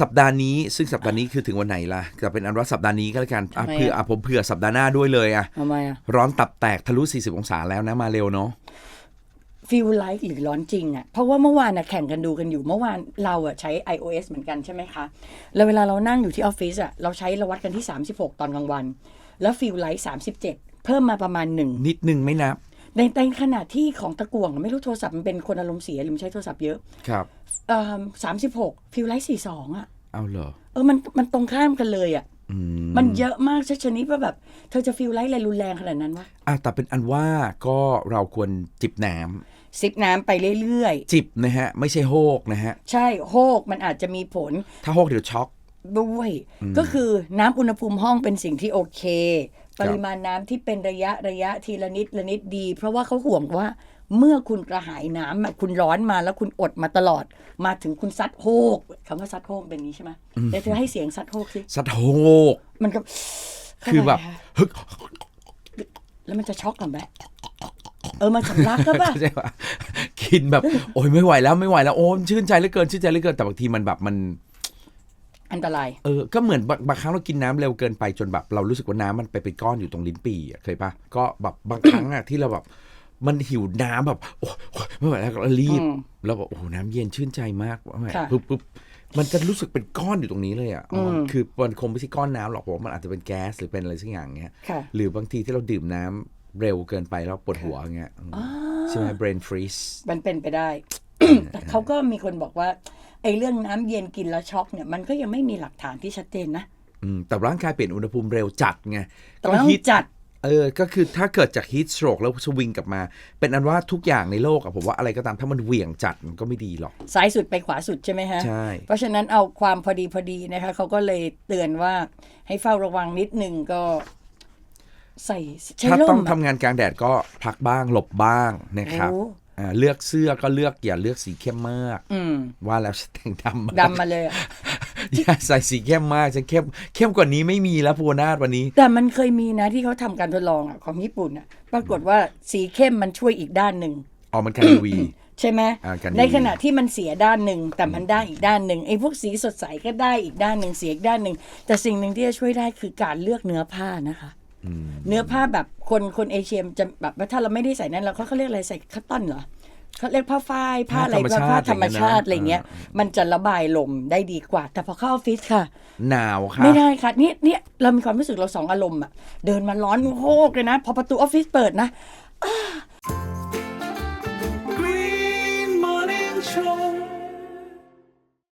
สัปดาห์นี้ซึ่งสัปดาห์นี้คือถึงวันไหนล่ะจะเป็นอันว่าสัปดาห์นี้ก็แล้วกันอะทำไมอะเผื่ออะผมเผื่อสัปดาห์หน้าด้วยเลยอะทำไมอะร้อนตับแตกทะลุ 40 องศาแล้วนะมาเร็วเนาะฟีลไลท์หรือร้อนจริงอะเพราะว่าเมื่อวานอะแข่งกันดูกันอยู่เมื่อวานเราอะใช้ iOS เหมือนกันใช่ไหมคะ แล้วเวลาเรานั่งอยู่ที่ออฟฟิศอะเราใช้เราวัดกันที่ 36 ตอนกลางวัน แล้วฟีลไลท์37 เพิ่มมาประมาณหนึ่งนิดนึงไม่นับ ในในขณะที่ของตะกวงอะไม่รู้โทรศัพท์มันเป็นคนอารมณ์เสียหรือมันใช้โทรศัพท์เยอะครับสามสิบหกฟีลไลท์สี่สองอะเอาเหรอเออมันมันตรงข้ามกันเลยอะอืมมันเยอะมากชนิดว่าแบบ เธอจะฟีลไลท์อะไรรุนแรงขนาดนั้นวะอะแต่เป็นอันว่าก็เราควรจิบน้ำซิปน้ำไปเรื่อยจิบนะฮะ ไม่ใช่โฮกนะฮะๆใช่โฮกมันอาจจะมีผล ถ้าโฮกเดี๋ยวช็อกด้วย ก็คือน้ำอุณหภูมิห้องเป็นสิ่งที่โอเค ปริมาณน้ำที่เป็นระยะระยะทีละนิดละนิดดี เพราะว่าเขาห่วงว่าเมื่อคุณกระหายน้ำอะคุณร้อนมาแล้วคุณอดมาตลอด มาถึงคุณซัดโฮกคำว่าซัดโฮกเป็นนี้ใช่ไหมเดี๋ยวเธอให้เสียงซัดโฮกสิสะโฮกมันก็คือแบบฮึกแล้วมันจะช็อกก่อนไหมเออมันสำลักก็ป่ะใช่ปะกินแบบ โอ้ยไม่ไหวแล้วไม่ไหวแล้วโอ้ยชื่นใจเหลือเกินชื่นใจเหลือเกินแต่บางทีมันแบบมัน อันตราย เออ ก็เหมือนบางบางครั้งเรากินน้ำเร็วเกินไปจนแบบเรารู้สึกว่าน้ำมันไปเป็นก้อนอยู่ตรงลิ้นปี่อะเคยปะก็แบบบางครั้งอะที่เราแบบมันหิวน้ำแบบโอ้ยโอ้ยไม่ไหวแล้วก็รีบอืมแล้วก็โอ้โหน้ำเย็นชื่นใจมากว่าแหมค่ะปุ๊บปุ๊บมันจะรู้สึกเป็นก้อนอยู่ตรงนี้เลยอะอ๋ออมคือมันคงไม่ใช่ก้อนน้ำหรอกผมว่ามันอาจจะเป็นแก๊สหรือเป็นอะไรสักอย่างเงี้ยค่ะหรือบางทีที่เราดื่มน้ำเร็วเกินไปแล้วปวดหัวอย่างเงี้ยอืมใช่ไหม brain freeze มันเป็นไปได้ แต่เขาก็มีคนบอกว่า ไอ้เรื่องน้ำเย็นกินแล้วช็อกเนี่ยมันก็ยังไม่มีหลักฐานที่ชัดเจนนะอืมแต่ร่างกายเปลี่ยนอุณหภูมิเร็วจัดไงแต่มันต้องฮีทจัดเออ ก็คือถ้าเกิดจาก heat stroke แล้วสวิงกลับมา เป็นอันว่าทุกอย่างในโลกอะผมว่าอะไรก็ตามถ้ามันเหวี่ยงจัดมันก็ไม่ดีหรอก ซ้ายสุดไปขวาสุดใช่ไหมฮะ ใช่ เพราะฉะนั้นเอาความพอดีพอดีนะคะเขาก็เลยเตือนว่าให้เฝ้าระวังนิดนึงก็ ใส่ใช้ถ้าร่ต้องมทำงานกลางแดดก็พักบ้างหลบบ้างนะครับโอ้อ่า เลือกเสื้อก็เลือกอย่าเลือกสีเข้มมากอืมว่าแล้วฉันแต่งดำมากดำมาเลยอะอย่าใส่สีเข้มมากฉันเข้มเข้มกว่านี้ไม่มีแล้วภูวนาถวันนี้ แต่มันเคยมีนะที่เขาทำการทดลองอะของญี่ปุ่นอะปรากฏว่าสีเข้มมันช่วยอีกด้านหนึ่งออกมันกันวีใช่ไหมอ่ากันดีในขณะที่มันเสียด้านหนึ่งแต่มันได้อีกด้านหนึ่งไอ้พวกสีสดใสก็ได้อีกด้านหนึ่งเสียอีกด้านหนึ่งแต่สิ่งหนึ่งที่จะช่วยได้คือการเลือกเนื้อผ้านะคะ เนื้อผ้าแบบคนคนเอเชียจะแบบว่าถ้าเราไม่ได้ใส่นั้นเราเขาเขาเรียกอะไรใส่คัตตอนเหรอเขาเรียกผ้าฝ้ายผ้าอะไรผ้าธรรมชาติผ้าธรรมชาติออะไรย่างเงี้เงี้ยยนะมันจะระบายลมได้ดีกว่า แต่พอเข้าออฟฟิศค่ะ หนาวค่ะไม่ได้ค่ะเนี่ยเนี่ยเรามีความรู้สึกเราสองอารมณ์อะเดินมาร้อนโฮกเลยนะ พอประตูออฟฟิศเปิดนะอ้า